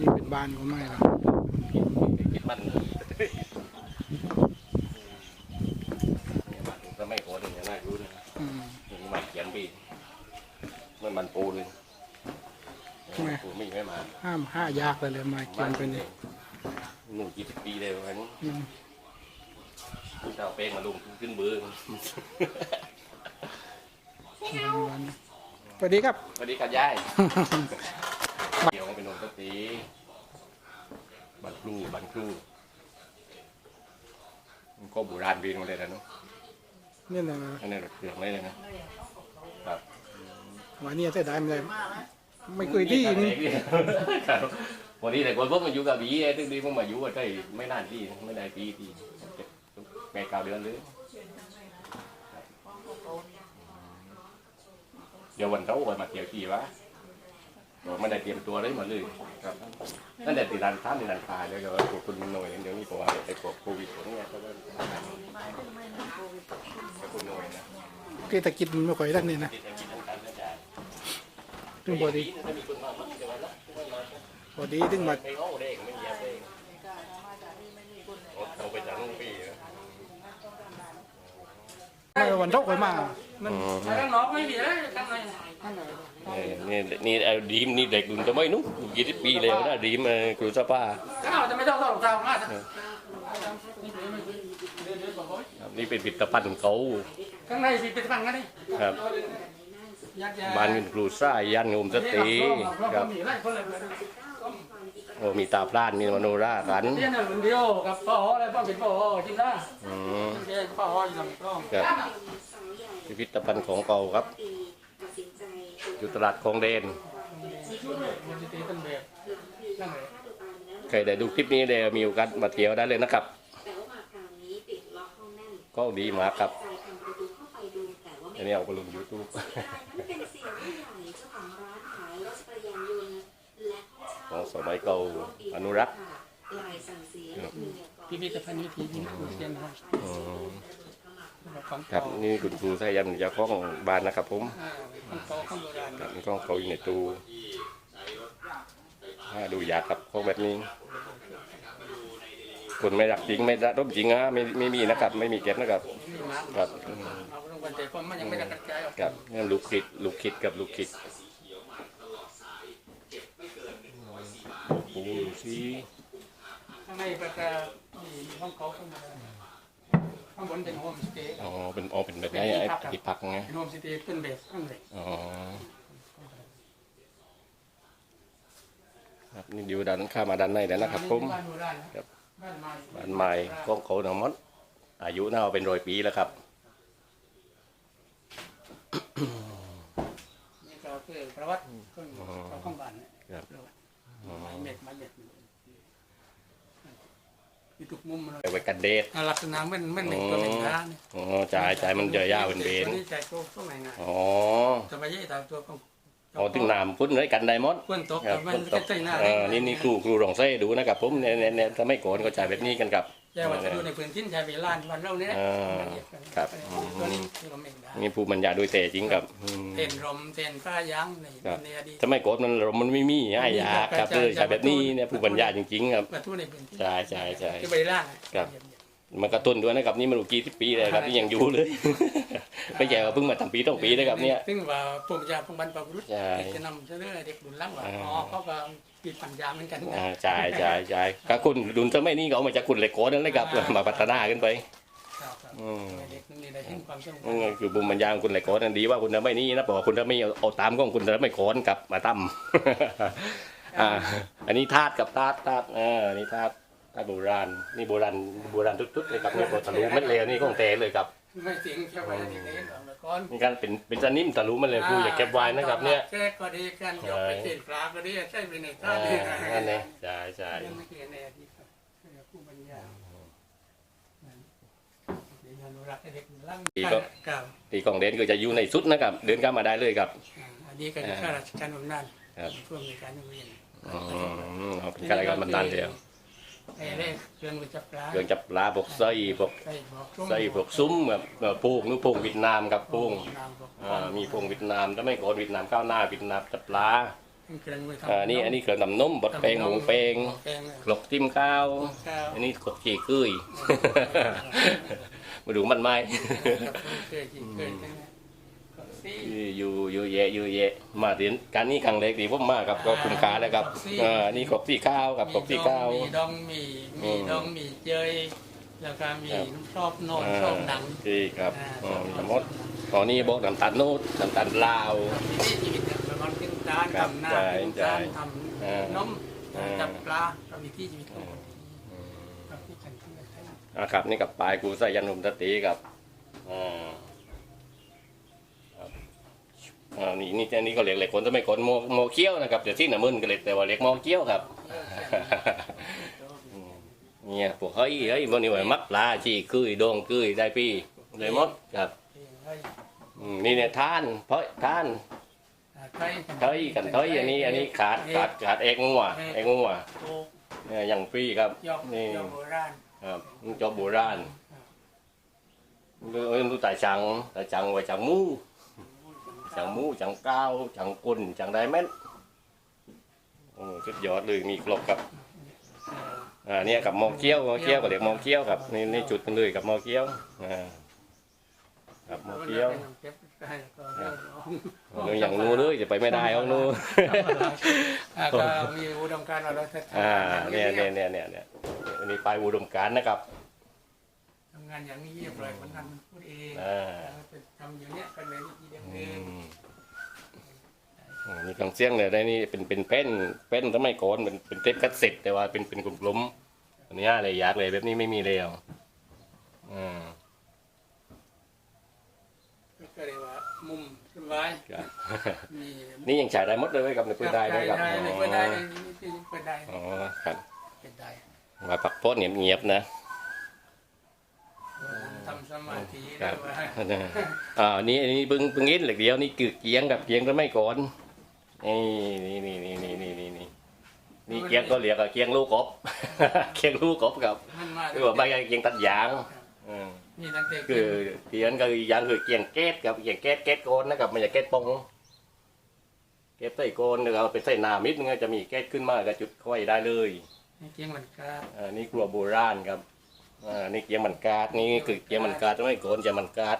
นี่เป็นบ้านก็ไม่หรอกคิดมันเนี่ยบ้านก็ไม่โกรธอย่างน่ารู้นะอืมนี่มาเขียนปีมันมันปูเลยทำไมปูไม่ไม่มาห้ามห้ายากเลยเลยมาเขียนเป็นหนุ่มกี่สิบปีเลยวันนี้อืมเจ้าเป้งมาลุงขึ้นเบือวันสวัสดีครับ สวัสดีครับยาย เดี๋ยวเป็นนมสตีบันครูบันครูมันก็โบราณปีนมาเลยนะเนาะเนี่ยนะอันนี้เปลือกเลยนะครับวันนี้เสียดายมันเลยไม่เคยที่นี่ครับวันนี้แต่คนพวกมาอยู่กับบีไอ้ที่ดีพวกมาอยู่ก็ใช่ไม่นานที่ไม่ได้ปีที่แม่เก้าเดือนเลยเดี๋ยววันเขาวันมาเที่ยวกี่วะ บอกไม่ได้เตรียมตัวเลยมาเลยครับนั่นแต่ติดรันท่านติดรันตายเลยก็ว่าพวกคุณหน่วยเดี๋ยวนี้ผมว่าไอ้พวกโควิดพวกเนี้ยก็ว่าไอ้คุณหน่วยนะเศรษฐกิจมันไม่ค่อยได้นี่นะที่จะกินทั้งกันนะจ๊ะถึงพอดีถ้ามีคนมามั่งเดี๋ยววันละพอดีถึงมาไม่ง้อเด้งไม่เหยียบเด้งเขาไปจากลูกพี่นะไม่วันเท่าค่อย มานั่นข้างนอกไม่มีเลยข้างในนี่นี่ไอ้ดีมนี่เด็กรุ่นจะไม่นู้กี่สิบปีแล้วนะดีมครูสภาข้าวจะไม่ต้องต้องเท้ามากนี่เป็นผลิตภัณฑ์ของเขาข้างในสิเป็นฟังกันนี่ครับยัดยาบ้านเป็นครูซ่ายันโอมสตรีครับมีไรคนเลยโอ้มีตาพลานมีมโนรากันเรียนหนึ่งเดียวกับพ่ออะไรพ่อเป็นพ่อจิ้มได้อืมเรียนพ่ออยู่ลำกล้องครับ พิพิธภัณฑ์ของเก่าครับ อยู่ตลาดคลองเดนมันจะตีต้นแบบนั่นเลยใครได้ดูคลิปนี้เดี๋ยวมีโอกาสมาเที่ยวได้เลยนะครับแต่ว่ามาคราวนี้ปิดล็อกห้องแน่นก็ดีมากครับใจทำประตูเข้าไปดูแต่ว่าไม่อันนี้เอาไปลงยูทูบได้นั้นเป็นเสียงผู้ใหญ่เจ้าของร้านขายรถจักรยานยนต์และห้องขอเช่างสมัยเก่าอนุรักษ์ลายสั่งเสียเหนือกว่าพิพิธภัณฑ์วิถีชีวิตเรียนนะอืมของ ครัเก่าบนี่คุณครูสายันเจะข้าของบ้านนะครับผมของเก่าของโบราณครับนี่ของเขาอยู่ในตู้ถ้าดูอยากครับของแบบนี้ คนไม่รักจริงไม่รักรบจริงนะไม่ไม่มีนะครับ ไม่มีเก็บนะครับนี่มาครับเอาลงกันแต่คนมันยังไม่ได้กระจายออกครับนี่ลูกคิดลูกคิดกับลูกคิดปูดูสิข้างในก็จะมีห้องเขาข้างใน ข้างบนเป็นโฮมสเตย์อ๋อเป็นอ๋อเป็นแบบนี้ไอ้ที่พักไงเป็นโฮมสเตย์เป็นแบบข้างในอ๋อครับนี่อยู่ด้านข้ามมาด้านในแล้วนะครับผมบ้านโบราณนะครับบ้านไม้บ้านใหม่ของเขาหนอมดอายุน่าจะเป็นร้อยปีแล้วครับนี่ก็คือประวัติคนเขาข้างบ้านเนี่ยประวัติไม้เม็ดไม้เม็ด มีทุกมุมเลยเอาไว้กันเดทลักษณะมันมันหนึ่งตัวเป็นร้านอ๋อจ่ายจ่ายมันเยอะยาวเป็นเบนนี่ใจโตตรงไหนไงอ๋อสมัยยี่ตามตัวของอ๋อถึงน้ำพุ่นเลยกันไดมอนด์ควนตกมันพุ่นตก็กใจหน้าเออนี่นี่ครูครูลองเส้ดูนะครับผมเนี่ยเนี่ยเนี่ยถ้าไม่โกนก็จ่ายแบบนี้กันครับ แย่ว่าจะดูในพื้นที่ชายเวลานวันเราเนี่ยอ่าครับตัวนี้คือเราไม่ได้นี่ผู้บรรยายโดยแต่จริงครับอืมเต้นรมเต้นฟ้ายางในในอดีตถ้าไม่โกนมันมันไม่มีไอ้ยาครับเลยจ่ายแบบนี้เนี่ยผู้บรรยายจริงๆครับมาทุในพื้นที่ใช่ใช่ใช่ที่ใบล่างครับมันกระตุ้นด้วยนะครับนี่มันลูกกี่สิบปีเลยครับนี่ยังอยู่เลยไม่ใช่ว่าเพิ่งมาทำปีต้องปีนะครับเนี่ยซึ่งว่าปุ่มยาปุ่มบันปะบุรุษใช่จะนำเสนอเด็กดุนล่างว่าอ๋อเขาก็ ปีปัญญาเหมือนกันอ่าใช่ใช่ใช่ก็คุณดุนสมัยนี้ก็เอามาจากคุณเหล็กโกนนั่นเลยครับ มาพัฒนาขึ้นไป ครับครับอืม เด็กนี่ได้เห็นความสำคันั่นญก็คือบุญบรรยายของคุณเหล็กโกนนั่นดีว่าคุณทำไม่นี่นะบอกว่าคุณทำไม่เอาตามของคุณทำไม่โกนกลับมาตั้ม อ่า อันนี้ธาตุกับธาตุธาตุอ่านี่ธาตุธาตุโบราณนี่โบราณโบราณทุกๆเลยครับนี่โบทะลุเม็ดเลยนี่ของเตเลยครับ ไม่สิงแค่ไว้ที่เห็นหรอกก่อนนี่การเป็นเป็นสนิมทะลุมันเลยครูอย่าเก็บไว้นะครับ เนี่ยแค่ก็ดีกันยกไปเศษปลาก็ดีใช่ไปในท่าอ่าดีนั่นเองใช่ใช่ยังไม่เกี่ยในอดีตครับผู้บรรยายเด็กอนุรักษ์เด็กล่างกับตีกองเด่นก็จะอยู่ในสุดนะครับ เดินเข้ามาได้เลยครับ อันนี้ก็คือข้าราชการบำนาญครับช่วงในการเรียนอืมเอาเป็นการอะไรกันมันนานเดียว ไอ้เรื่องเครื่องจับปลาเรื่องจับปลาพวกไส้พวกใส่บอกไส้พวกซุ้มแบบโป่งนู่นโป่งเวียดนามครับโป่งอกอ่ามีโป่งเวียดนามถ้าไม่ก่อนเวียดนามก้าวหน้าเวียดนามจับปลาองมือทำอ่านี่อันนี้เครื่องทำนมบดแปงหมูแปงแปลงเลยกลกจิ้มข้าวข้าอันนี้กลกจีกุ้ยมาดูมันไหม กับเคยกินเคยกินซี่อยู่อยู่แยะอยู่แยะมาถึงการนี้ครั้งแรกที่ผมมาครับก็คุณค้าแล้วครับอ่านี่กลกที่ข้าวครับกลกที่ข้าว มีดองมีมีดองมีเจยแล้วก็มีชอบนอนชอบหนังที่ครับอ่าอ๋อมีทั้งหมดตอนนี้บอกน้ำตาลโน้ตน้ำตาลลาว วิถีชีวิตเนี่ยประมาณกินจานครับทำหน้าใช่กินจานใช่ทอ่าำนมอ่า จับปลาก็วิถีชีวิตของคนครับที่ฉันที่ใช้อ่าครับนี่กับปลายกูใส่ยันหุมตะตีกับอ่าครับ อ่านี่นี่อันนี้ก็เรียกเหล็กคนจะไม่คนโมโมเกี้ยวนะครับเดี๋ยวที่หน้ามึนก็เลยแต่ว่าเรียกโมเกี้ยวครับ เนี่ยพวกเฮ้ยเฮ้ยมันนี่ว่ามักปลาจีคุยโดงคุยได้พี่เลยหมดครับอืมนี่เนี่ยท่านเพราะท่านไทยเฮ้ยกันเฮ้ยอันนี้อันนี้ขาดขาดขาดเอกงัวเอกงัวโอ้เนี่ยอย่างฟรีครับยอกนี่ยอกโบราณครับมันจอบโบราณดูดูตาจังตาจังไว้จังหมู จังหมูจังก้าวจังกุนจังไดแม่นโอ้สุดยอดเลยมีครบครับอ่าเนี่ยกับหมอเกี้ยวหมอเกี้ยวก็เรียกหมอเกี้ยวครับนี่นี่จุดกันเลยกับหมอเกี้ยวอ่าครับหมอเกี้ยวเก็บได้ก็เริ่มร้องหนูอย่างนู้เลยจะไปไม่ได้เอาหนูอ่าก็มีอุดมการณ์ว่าเราจะอ่าทำเนี่ยงานเนี่ยเนี่ยเนี่ยเนี่ยอันนี้ปลายอุดมการณ์นะครับทำงานอย่างนี้อย่าปล่อยคนนั้นพูดเองอ่า เราจะทำอย่างเนี้ยกันเลยทีเดียว อื เอง ม อืมนี่กลางเสียงเลยได้นี่เป็นเป็นเป้นเป้นทำไมก่อนเป็นเป็นเทปคัสเซ็ตแต่ว่าเป็นเป็นกลุ่มๆอันนี้อะไรอยากเลยแบบนี้ไม่มีแล้วอืมก็เรียกว่ามุมสบายครับมีนี่ยังฉายได้หมดเลยไหมครับในพื้นได้ด้วยครับได้ในเปิดได้ในเปิดได้อ๋อครับเปิดได้มาปักโพสเงียบๆนะทำสมาธิครัแล้บวว่าอ่านี่อันนี้เพิ่งเพิ่งเห็นเหล็กเดียวนี่คือเกียงกับเกียงทำไมก่อน นี่นี่นี่นี่นี่นี่นี่นี่นี่เกียงก็เรียกว่าเกียงลูกกบ เกียงลูกกบครับมันมาคือว่าไม่ใช่เกียงตัดยางอืมมีตั้งแต่คือเกียงก็อีกอย่างคือเกียงแก๊สกับเกียงแก๊สแก๊สโกนนะครับไม่ใช่แก๊สปองแก๊สใส่โกนแล้วเอาไปใส่น้ำนิดนึงก็จะมีแก๊สขึ้นมาก็จุดค่อยได้เลยเกียงมันกาอ่านี่กลัวโบราณครับอ่านี่เกียงมันกาดนี่คือเกียงมันกาดไม่โกนจะมันกาด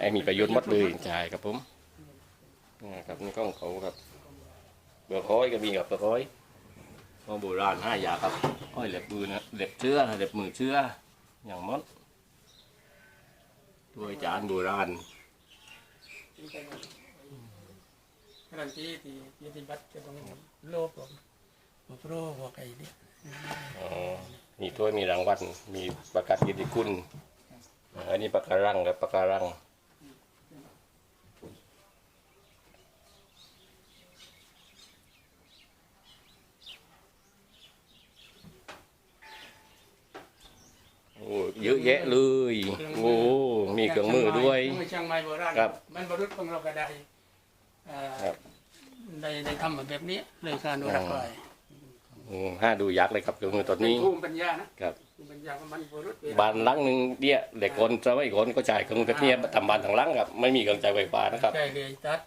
ไอ้มีประโยชน์หมดเลยใช่ครับผม นะครับนี่ก็ของเขาครับเบอร์ค้อยก็มีกับเบอร์ค้อยของโบราณห้าอย่างครับอ้อยเล็บมือนะเล็บเชื้อเล็บมือเชื้ออย่างมดถ้วยจานโบราณขณะที่ที่ปฏิบัติจะต้องโลภผมผมโปรหัวไก่เนี่ยอ๋อมีถ้วยมีรางวัลมีประกาศกิตติคุณอ่าอันนี้ปากการังครับปากการังโอ้ เยอะแยะเลย โอ้ มีเครื่องมือด้วยเครื่องมือช่างไม้โบราณครับมันบรรลุของเราก็ได้อ่าครับ ได้ได้ทำแบบนี้เลยการอนุรักษ์ไว้อืมห้าดูยักษ์เลยครับเครื่องมือตอนเป็นนี้ภูมิปัญญานะครับ ภูมิปัญญาของมันบรรลุบ้านหลังหนึ่งเนี่ยเด็กคนจะไม่คนก็จ่ายเครื่องแบบเนี้ยทำบ้านทั้งหลังครับ ไม่มีเครื่องจ่ายไฟฟ้านะครับใช่เลยตัด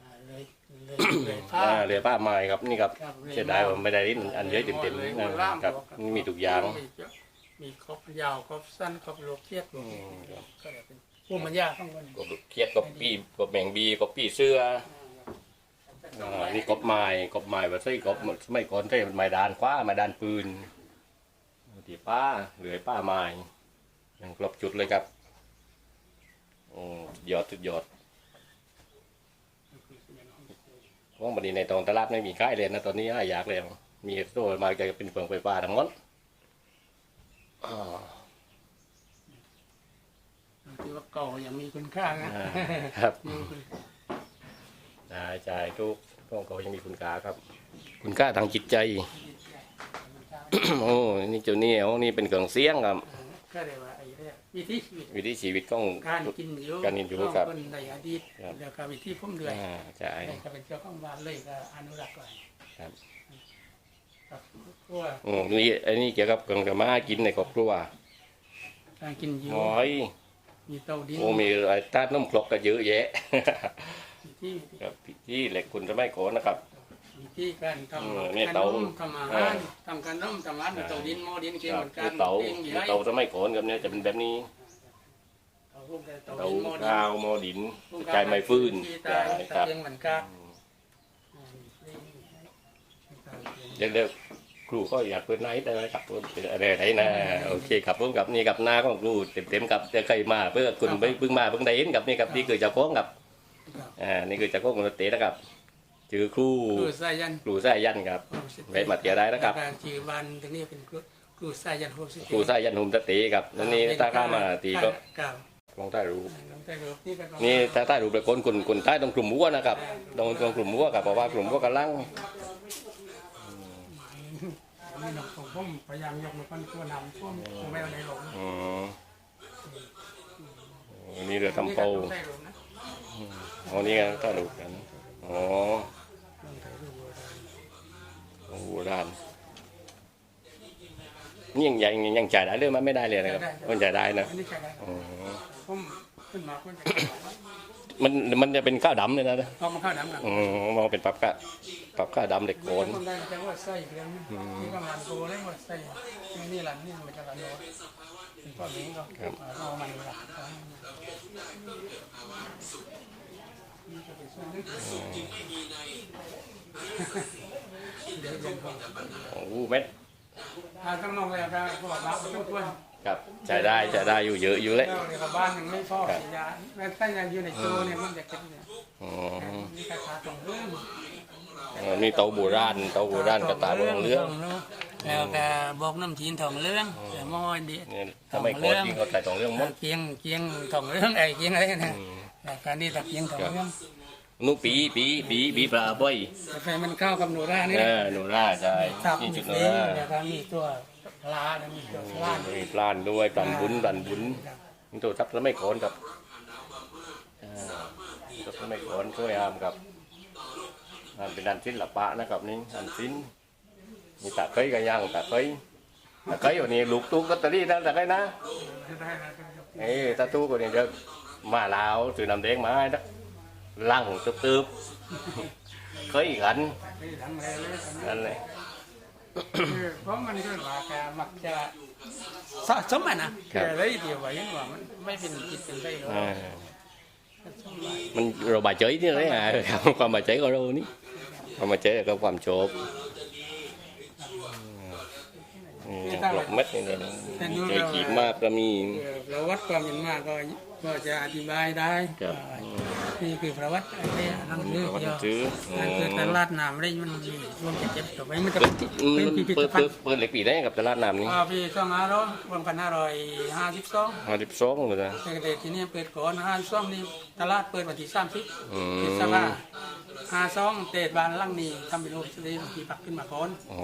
อ่าเลยเลยเลยผ้า อ่าเรือป้าไม้ครับนี่ครับครับเสียดายว่าไม่ได้ลิ้นอันเยอะเต็มเลยๆหัวล่ามนะครับมีทุกอย่าง มีเยอะ มีครบยาวครบสั้นครบโลกเทียบโลกอืมครับ ก็เลยเป็นภูมิปัญญาของคนกบเคียดกบปีกบแมงบีกบปีเสื้ออ่านี่กบไม้กบไม้ว่าใช่กบไม่ก่อนใช่ไม้ดานคว้าไม้ดานปืนที่ป้าเหลือป้าไม้ยังครบจุดเลยครับโอ้สุดยอดสุดยอดว่างบันนี้ในตรงตลาดไม่มีค่ายเลยนะตอนนี้ห้าอยากแล้วมีโซ่มาจะเป็นเฟืองไฟฟ้าทั้งหมด อ่าที่ว่าเก่ายังมีคุณค่านะอ่าครับ มีคุณใช่ใช่ทุกพวกเขายังมีคุณค่าครับ คุณค่าทางจิตใจ โอ้นี่เจ้านี่เอานี่เป็นเครื่องเสียงครับ ก็เลยว่าไอ้เรื่องวิถีชีวิตวิถีชีวิตของ การกินอยู่การกินอยู่ของครับคนในอดีตครับ แล้วก็วิธีพุ่มเดือยอ่าใช่แต่ก็เป็นเจ้าของบ้านเลยก็อนุรักษ์ไว้ครับ ครับพวกโอ้นี่อันนี้เกี่ยวกับเครื่องกระมากินในครอบครัวการกินอยู่โอ้ยมีเตาดินโอ้มีอะไรตาดน้ำครกก็เยอะแยะวิธีครับที่เหล็กคุณจะไม่โกนนะครับวิธีการทอืมำนี่ขนเตามทำอาเอหารอทำขนมทำอาหารเตาดินหม้อดินเกี่ยวครับกับกาคือรเตาเองใหญ่เตาสมัยก่อนกับเนี่ยจะเป็นแบบนี้เตารูปแบบเตาเตาดินหม้อดินข้าวหม้อดินใช้ไม้ฟืนที่ใช่ตาครับตะเกียงเหมือนกา เด็กๆครูก็อยากเปิดไนท์อะไรกับอะไรไหนนะโอเคครับผมกับนี่กับหน้าของครูเต็มๆกับจะเคยมาเพื่อคุณไปเพิ่งมาเพิ่งได้เห็นกับนี่กับนี่คือเจ้าของกับอ่านี่คือเจ้าของดนตรีนะครับชื่อครูครูสายันครูสายยันครับไปมาเที่ยวได้นะครับแล้วก็ชื่อวันตรงนี้เป็นครูครูสายันโฮสิครูสายยันหุมตะตีครับนั่นนี่ถ้าเข้ามาตีก็เก้าลองใต้รูปลองใต้รูปนี่ก็ลองนี่ถ้าใต้รูปเป็นคนคนคนใต้ตรงกลุ่มวัวนะครับตรงตรงกลุ่มวัวกับเพราะว่ากลุ่มวัวกำลัง นี่หนผมผมพยายามยกมือคนตัวนำช่วงผมไม่เอาในหลงอืมอันนี่เรือทำเป้านี่ก็ต้องใต้รูปนะอ๋อนี่ไงใต้รูปกันอ๋อลองใต้รูปโอ้โหด้านนี่ยังยังยังจ่ายได้เลยมั้ยไม่ได้เลยนะครับมันจ่ายได้นะอันนี้ใช่ไหมอ๋อผมขึ้นมาคนจะ มันมันจะเป็นข้าวดำเลยนะพอมาเข้าน้ำกันอืมมองเป็นปรับข้าปรับข้าวดำเด็กโกนผมได้แต่ว่าใส่เรื่องนี่ก็มันโตเลยว่าใส่นี่หลังนี่มันจะหลังโตเป็นพ่อเลี้ยงก็เอามันหลังเดี๋ยวยังพอโอ้โหเม็ดทางข้างนอกแล้วก็พอบ้านต้องช่วย ครับจ่ายได้จ่ายได้อยู่เยอะอยู่เลยแล้วเนี่ยบ้านยังไม่พอสียาแม้ถ้ายังอยู่ในโจเนี่ยมันจะเก็บเนี่ยอ๋อมีคาถาตรงเรื่องเออนี่เตาโบราณเตาโบราณกระตาบองเรื่องแล้วก็บอกน้ำจีนทองเรื่องแต่มอยดีเนี่ยทำไมโกนจริงเขาใส่ตองเรื่องหมด เกียงเกียงทองเรื่องไอ้เกียงอะไรนะแล้วการนี้ตะเกียงทองเรื่องนุปีปีปีปีปลาบ่อยแต่ไฟมันเข้ากับหนูร่านี่เออหนูร่าใช่ทับนี่มีจุดหนูเลี้ยงร่าแล้วก็มีตัวป ลาแล้วมีตัวลามีปลานด้วยปลานบุญปลานบุญนี่ตัวทับแล้วไม่โกนครับทับแล้วไม่โกนช่วยอามครับอันเป็นดันทิ้นหลับปะนะครับนี่อันศิลป์มีตะไคร้กันย่างตะไคร้ตะไคร้อยู่นี่ลูกตุ้งลอตเตอรี่นะตะไคร้นะได้แล้วก็เอ้ตาตู้ก็เนี่ยเดี๋ยวมาลาวซื้อน้ำแดงมาให้นะลังตึบตึบๆเคยกันนั่นเลย เพราะมันก็ว่าแกมักจะสะสมอะนะแต่เลยเดียวไว้ยังว่ามันไม่เป็นจิตเป็นใจหรอกอ่ามันเราบาดเจ็บนี่เลยอะความบาดเจ็บของเรานี่ความบาดเจ็บกับความโฉบอืมหลอกเม็ดนี่เลยนะเจอขีดมากก็มี เอ่อประวัติความเป็นมาก็ก็จะอธิบายได้ครับว่านี่คือประวัติไอ้เนี่ยหนังสือวันเดียวซื้อนั่นคือตลาดน้ำได้มันมีรวมจะเจ็บต่อไปมันจะเปิเป็ดนพิพิธเปิดภัณเปิดฑ์เปิดเหล็กปีได้กับตลาดน้ำนี่อ่าปีสองห้าร้อยวันพันห้าร้อยห้าสิบสอง ห้าสิบสองเลยนะแต่เด็กที่นี่เปิดก่อนห้าสิบสองนี่ตลาดเปิดวันที่สามสิบอืม พฤษภาห้าสองเตะบานล่างนี่ทำเป็นรูปสตรีที่ปักขึ้นมาก่อน อ๋อ